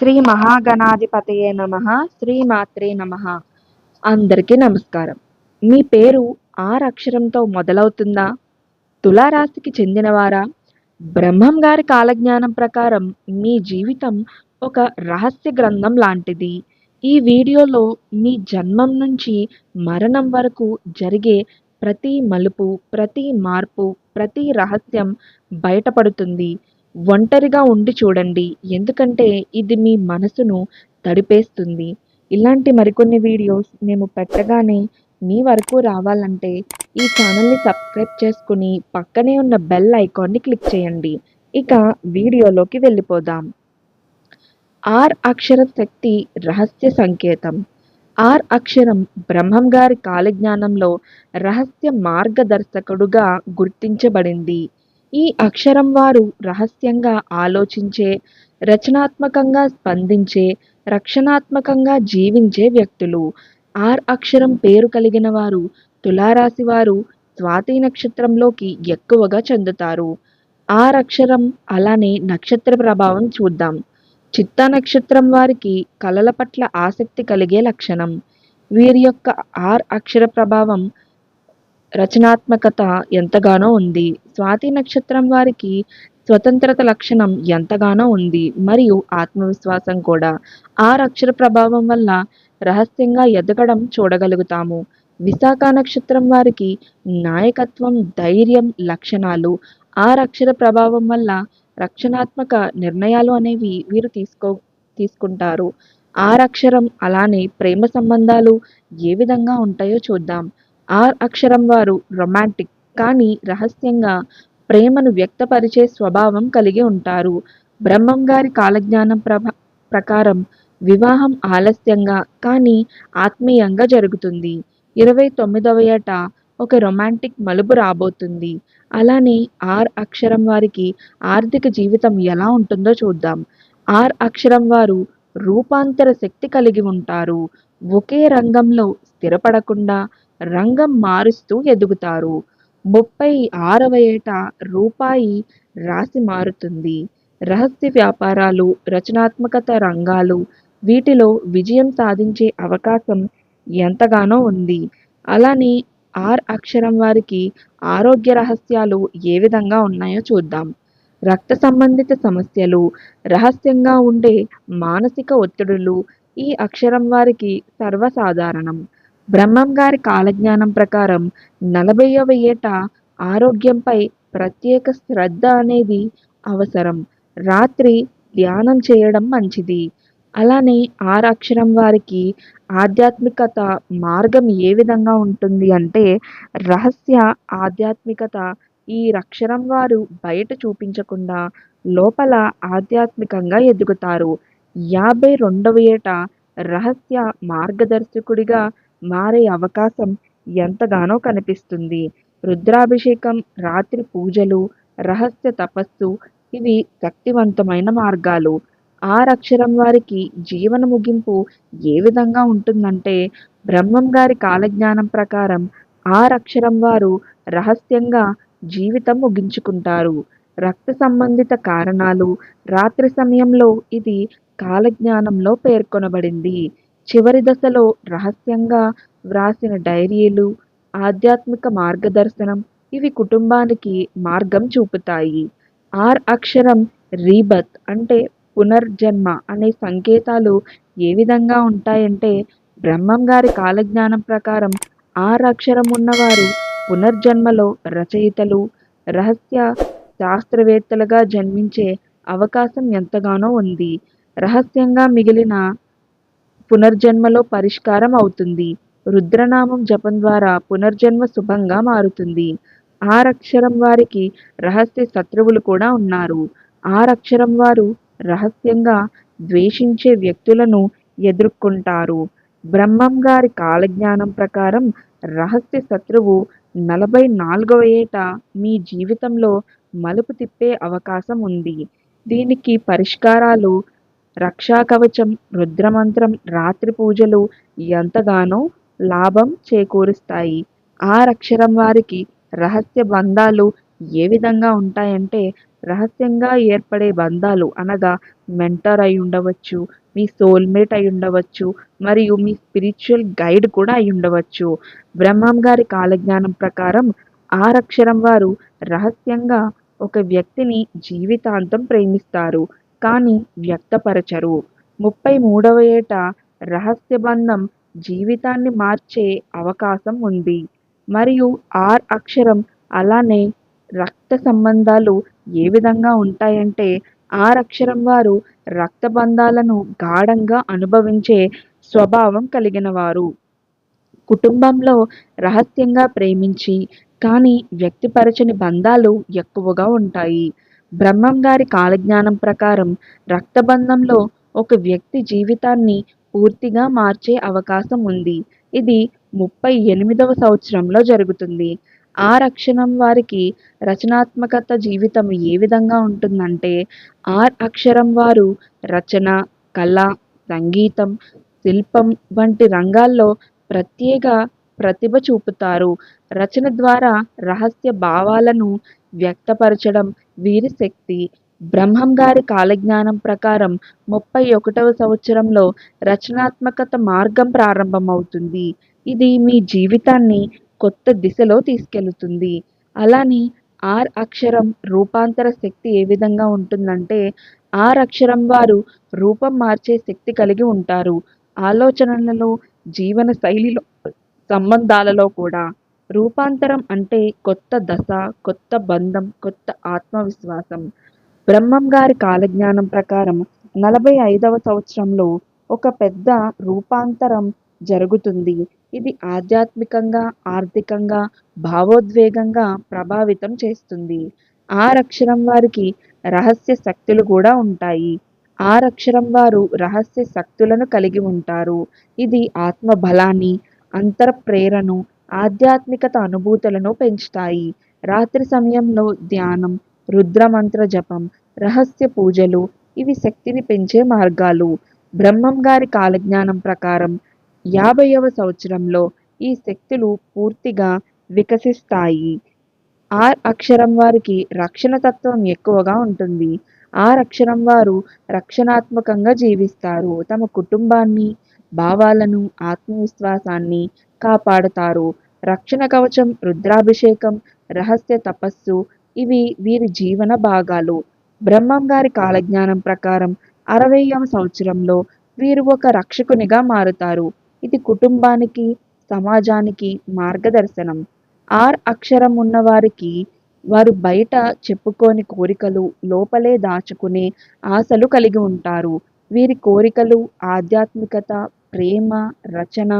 శ్రీ మహాగణాధిపతయే నమ శ్రీ మాత్రే నమ. అందరికీ నమస్కారం. మీ పేరు ఆర్ అక్షరంతో మొదలవుతుందా? తులారాశికి చెందినవారా? బ్రహ్మం గారి కాలజ్ఞానం ప్రకారం మీ జీవితం ఒక రహస్య గ్రంథం లాంటిది. ఈ వీడియోలో మీ జన్మం నుంచి మరణం వరకు జరిగే ప్రతి మలుపు ప్రతి మార్పు ప్రతి రహస్యం బయటపడుతుంది. ఒంటరిగా ఉండి చూడండి. ఎందుకంటే ఇది మీ మనసును తడిపేస్తుంది. ఇలాంటి మరికొన్ని వీడియోస్ మేము పెట్టగానే మీ వరకు రావాలంటే ఈ ఛానల్ని సబ్స్క్రైబ్ చేసుకుని పక్కనే ఉన్న బెల్ ఐకాన్ని క్లిక్ చేయండి. ఇక వీడియోలోకి వెళ్ళిపోదాం. ఆర్ అక్షర శక్తి రహస్య సంకేతం. ఆర్ అక్షరం బ్రహ్మం గారి కాలజ్ఞానంలో రహస్య మార్గదర్శకుడుగా గుర్తించబడింది. ఈ అక్షరం వారు రహస్యంగా ఆలోచించే రచనాత్మకంగా స్పందించే రక్షణాత్మకంగా జీవించే వ్యక్తులు. ఆర్ అక్షరం పేరు కలిగిన వారు తులారాశి వారు స్వాతి నక్షత్రంలోకి ఎక్కువగా చెందుతారు. ఆర్ అక్షరం అలానే నక్షత్ర ప్రభావం చూద్దాం. చిత్తా నక్షత్రం వారికి కళల పట్ల ఆసక్తి కలిగే లక్షణం. వీరి యొక్క ఆర్ అక్షర ప్రభావం రచనాత్మకత ఎంతగానో ఉంది. స్వాతి నక్షత్రం వారికి స్వతంత్రత లక్షణం ఎంతగానో ఉంది. మరియు ఆత్మవిశ్వాసం కూడా. ఆ అక్షర ప్రభావం వల్ల రహస్యంగా ఎదగడం చూడగలుగుతాము. విశాఖ నక్షత్రం వారికి నాయకత్వం ధైర్యం లక్షణాలు ఆ అక్షర ప్రభావం వల్ల రక్షణాత్మక నిర్ణయాలు అనేవి వీరు తీసుకో తీసుకుంటారు. ఆ అక్షరం అలానే ప్రేమ సంబంధాలు ఏ విధంగా ఉంటాయో చూద్దాం. ఆర్ అక్షరం వారు రొమాంటిక్ కానీ రహస్యంగా ప్రేమను వ్యక్తపరిచే స్వభావం కలిగి ఉంటారు. బ్రహ్మం గారి కాలజ్ఞానం ప్రభ ప్రకారం వివాహం ఆలస్యంగా కానీ ఆత్మీయంగా జరుగుతుంది. ఇరవై తొమ్మిదవ ఏట ఒక రొమాంటిక్ మలుపు రాబోతుంది. అలానే ఆర్ అక్షరం వారికి ఆర్థిక జీవితం ఎలా ఉంటుందో చూద్దాం. ఆర్ అక్షరం వారు రూపాంతర శక్తి కలిగి ఉంటారు. ఒకే రంగంలో స్థిరపడకుండా రంగం మారుస్తూ ఎదుగుతారు. ముప్పై ఆరవ ఏట రూపాయి రాసి మారుతుంది. రహస్య వ్యాపారాలు రచనాత్మకత రంగాలు వీటిలో విజయం సాధించే అవకాశం ఎంతగానో ఉంది. అలానే ఆర్ అక్షరం వారికి ఆరోగ్య రహస్యాలు ఏ విధంగా ఉన్నాయో చూద్దాం. రక్త సంబంధిత సమస్యలు రహస్యంగా ఉండే మానసిక ఒత్తిడులు ఈ అక్షరం వారికి సర్వసాధారణం. బ్రహ్మం గారి కాలజ్ఞానం ప్రకారం నలభైవ ఏట ఆరోగ్యంపై ప్రత్యేక శ్రద్ధ అనేది అవసరం. రాత్రి ధ్యానం చేయడం మంచిది. అలానే ఆరు అక్షరం వారికి ఆధ్యాత్మికత మార్గం ఏ విధంగా ఉంటుంది అంటే రహస్య ఆధ్యాత్మికత ఈ అక్షరం వారు బయట చూపించకుండా లోపల ఆధ్యాత్మికంగా ఎదుగుతారు. యాభై రెండవ ఏట రహస్య మార్గదర్శకుడిగా మారే అవకాశం ఎంతగానో కనిపిస్తుంది. రుద్రాభిషేకం రాత్రి పూజలు రహస్య తపస్సు ఇవి శక్తివంతమైన మార్గాలు. ఆరక్షరం వారికి జీవన ముగింపు ఏ విధంగా ఉంటుందంటే బ్రహ్మం గారి కాలజ్ఞానం ప్రకారం ఆరక్షరం వారు రహస్యంగా జీవితం ముగించుకుంటారు. రక్త సంబంధిత కారణాలు రాత్రి సమయంలో ఇది కాలజ్ఞానంలో పేర్కొనబడింది. చివరి దశలో రహస్యంగా వ్రాసిన డైరీలు ఆధ్యాత్మిక మార్గదర్శనం ఇవి కుటుంబానికి మార్గం చూపుతాయి. ఆర్ అక్షరం రీబత్ అంటే పునర్జన్మ అనే సంకేతాలు ఏ విధంగా ఉంటాయంటే బ్రహ్మం గారి కాలజ్ఞానం ప్రకారం ఆర్ అక్షరం ఉన్నవారు పునర్జన్మలో రచయితలు రహస్య శాస్త్రవేత్తలుగా జన్మించే అవకాశం ఎంతగానో ఉంది. రహస్యంగా మిగిలిన పునర్జన్మలో పరిష్కారం అవుతుంది. రుద్రనామం జపం ద్వారా పునర్జన్మ శుభంగా మారుతుంది. ఆరక్షరం వారికి రహస్య శత్రువులు కూడా ఉన్నారు. ఆరక్షరం వారు రహస్యంగా ద్వేషించే వ్యక్తులను ఎదుర్కొంటారు. బ్రహ్మం గారి కాలజ్ఞానం ప్రకారం రహస్య శత్రువు నలభై నాలుగవ ఏట మీ జీవితంలో మలుపు తిప్పే అవకాశం ఉంది. దీనికి పరిష్కారాలు రక్షా కవచం రుద్రమంత్రం రాత్రి పూజలు ఎంతగానో లాభం చేకూరుస్తాయి. ఆ అక్షరం వారికి రహస్య బంధాలు ఏ విధంగా ఉంటాయంటే రహస్యంగా ఏర్పడే బంధాలు అనగా మెంటర్ అయి ఉండవచ్చు మీ సోల్మేట్ అయి ఉండవచ్చు మరియు మీ స్పిరిచువల్ గైడ్ కూడా అయి ఉండవచ్చు. బ్రహ్మం గారి కాలజ్ఞానం ప్రకారం ఆరక్షరం వారు రహస్యంగా ఒక వ్యక్తిని జీవితాంతం ప్రేమిస్తారు. కానీ వ్యక్తపరచరు. ముప్పై మూడవ ఏట రహస్య బంధం జీవితాన్ని మార్చే అవకాశం ఉంది. మరియు ఆర్ అక్షరం అలానే రక్త సంబంధాలు ఏ విధంగా ఉంటాయంటే ఆర్ అక్షరం వారు రక్త బంధాలను గాఢంగా అనుభవించే స్వభావం కలిగిన వారు. కుటుంబంలో రహస్యంగా ప్రేమించి కానీ వ్యక్తిపరచని బంధాలు ఎక్కువగా ఉంటాయి. బ్రహ్మం గారి కాలజ్ఞానం ప్రకారం రక్తబంధంలో ఒక వ్యక్తి జీవితాన్ని పూర్తిగా మార్చే అవకాశం ఉంది. ఇది ముప్పై ఎనిమిదవ సంవత్సరంలో జరుగుతుంది. ఆ అక్షరం వారికి రచనాత్మకత జీవితం ఏ విధంగా ఉంటుందంటే ఆర్ అక్షరం వారు రచన కళ సంగీతం శిల్పం వంటి రంగాల్లో ప్రత్యేక ప్రతిభ చూపుతారు. రచన ద్వారా రహస్య భావాలను వ్యక్తపరచడం వీరి శక్తి బ్రహ్మం గారి కాలజ్ఞానం ప్రకారం ముప్పై ఒకటవ సంవత్సరంలో రచనాత్మకత మార్గం ప్రారంభమవుతుంది. ఇది మీ జీవితాన్ని కొత్త దిశలో తీసుకెళుతుంది. అలానే ఆర్ అక్షరం రూపాంతర శక్తి ఏ విధంగా ఉంటుందంటే ఆర్ అక్షరం వారు రూపం మార్చే శక్తి కలిగి ఉంటారు. ఆలోచనలలో జీవన శైలిలో సంబంధాలలో కూడా. రూపాంతరం అంటే కొత్త దశ కొత్త బంధం కొత్త ఆత్మవిశ్వాసం. బ్రహ్మం గారి కాలజ్ఞానం ప్రకారం నలభై ఐదవ సంవత్సరంలో ఒక పెద్ద రూపాంతరం జరుగుతుంది. ఇది ఆధ్యాత్మికంగా ఆర్థికంగా భావోద్వేగంగా ప్రభావితం చేస్తుంది. ఆరక్షరం వారికి రహస్య శక్తులు కూడా ఉంటాయి. ఆరక్షరం వారు రహస్య శక్తులను కలిగి ఉంటారు. ఇది ఆత్మ బలాన్ని అంతర ప్రేరణను ఆధ్యాత్మికత అనుభూతులను పెంచుతాయి. రాత్రి సమయంలో ధ్యానం రుద్రమంత్ర జపం రహస్య పూజలు ఇవి శక్తిని పెంచే మార్గాలు. బ్రహ్మం గారి కాలజ్ఞానం ప్రకారం యాభైవ సంవత్సరంలో ఈ శక్తులు పూర్తిగా వికసిస్తాయి. ఆర్ అక్షరం వారికి రక్షణ తత్వం ఎక్కువగా ఉంటుంది. ఆర్ అక్షరం వారు రక్షణాత్మకంగా జీవిస్తారు. తమ కుటుంబాన్ని భావాలను ఆత్మవిశ్వాసాన్ని కాపాడుతారు. రక్షణ కవచం రుద్రాభిషేకం రహస్య తపస్సు ఇవి వీరి జీవన భాగాలు. బ్రహ్మం గారి కాలజ్ఞానం ప్రకారం అరవైవ సంవత్సరంలో వీరు ఒక రక్షకునిగా మారుతారు. ఇది కుటుంబానికి సమాజానికి మార్గదర్శనం. ఆర్ అక్షరం ఉన్నవారికి వారు బయట చెప్పుకోని కోరికలు లోపలే దాచుకునే ఆశలు కలిగి ఉంటారు. వీరి కోరికలు ఆధ్యాత్మికత ప్రేమ రచన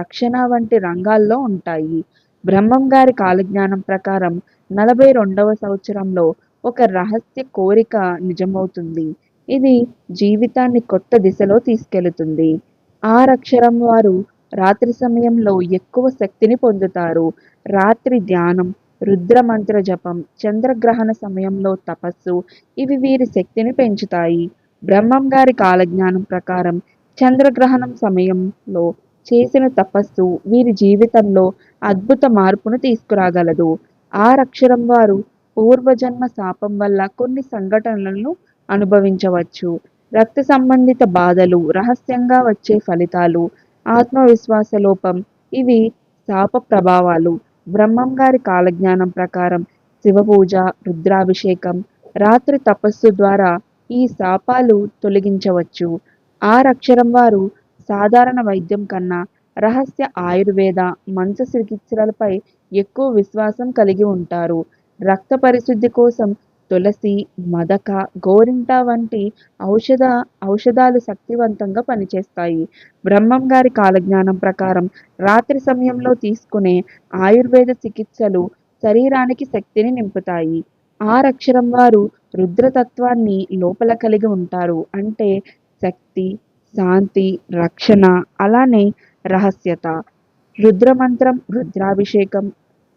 రక్షణ వంటి రంగాల్లో ఉంటాయి. బ్రహ్మం గారి కాలజ్ఞానం ప్రకారం నలభై రెండవ సంవత్సరంలో ఒక రహస్య కోరిక నిజమవుతుంది. ఇది జీవితాన్ని కొత్త దిశలో తీసుకెళుతుంది. ఆరక్షరం వారు రాత్రి సమయంలో ఎక్కువ శక్తిని పొందుతారు. రాత్రి ధ్యానం రుద్రమంత్ర జపం చంద్రగ్రహణ సమయంలో తపస్సు ఇవి వీరి శక్తిని పెంచుతాయి. బ్రహ్మం గారి కాలజ్ఞానం ప్రకారం చంద్రగ్రహణం సమయంలో చేసిన తపస్సు వీరి జీవితంలో అద్భుత మార్పును తీసుకురాగలదు. ఆరక్షరం వారు పూర్వజన్మ శాపం వల్ల కొన్ని సంఘటనలను అనుభవించవచ్చు. రక్త సంబంధిత బాధలు రహస్యంగా వచ్చే ఫలితాలు ఆత్మవిశ్వాస లోపం ఇవి శాప ప్రభావాలు. బ్రహ్మం గారి కాలజ్ఞానం ప్రకారం శివపూజ రుద్రాభిషేకం రాత్రి తపస్సు ద్వారా ఈ శాపాలు తొలగించవచ్చు. ఆ అక్షరం వారు సాధారణ వైద్యం కన్నా రహస్య ఆయుర్వేద మంచ చికిత్సలపై ఎక్కువ విశ్వాసం కలిగి ఉంటారు. రక్త పరిశుద్ధి కోసం తులసి మదక గోరింట వంటి ఔషధ ఔషధాలు శక్తివంతంగా పనిచేస్తాయి. బ్రహ్మం గారి కాలజ్ఞానం ప్రకారం రాత్రి సమయంలో తీసుకునే ఆయుర్వేద చికిత్సలు శరీరానికి శక్తిని నింపుతాయి. ఆరక్షరం వారు రుద్రతత్వాన్ని లోపల కలిగి ఉంటారు. అంటే శక్తి శాంతి రక్షణ అలానే రహస్యత. రుద్రమంత్రం రుద్రాభిషేకం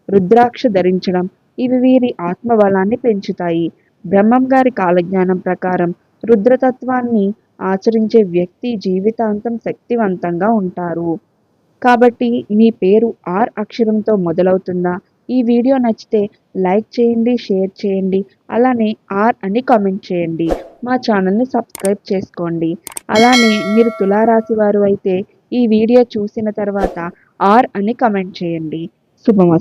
రుద్రాక్ష ధరించడం ఇవి వీరి ఆత్మబలాన్ని పెంచుతాయి. బ్రహ్మం గారి కాలజ్ఞానం ప్రకారం రుద్రతత్వాన్ని ఆచరించే వ్యక్తి జీవితాంతం శక్తివంతంగా ఉంటారు. కాబట్టి మీ పేరు ఆర్ అక్షరంతో మొదలవుతుందా? ఈ వీడియో నచ్చితే లైక్ చేయండి షేర్ చేయండి అలానే ఆర్ అని కామెంట్ చేయండి. మా ఛానల్ని సబ్స్క్రైబ్ చేసుకోండి. అలానే మీరు తులారాశి వారు అయితే ఈ వీడియో చూసిన తర్వాత ఆర్ అని కామెంట్ చేయండి. శుభమ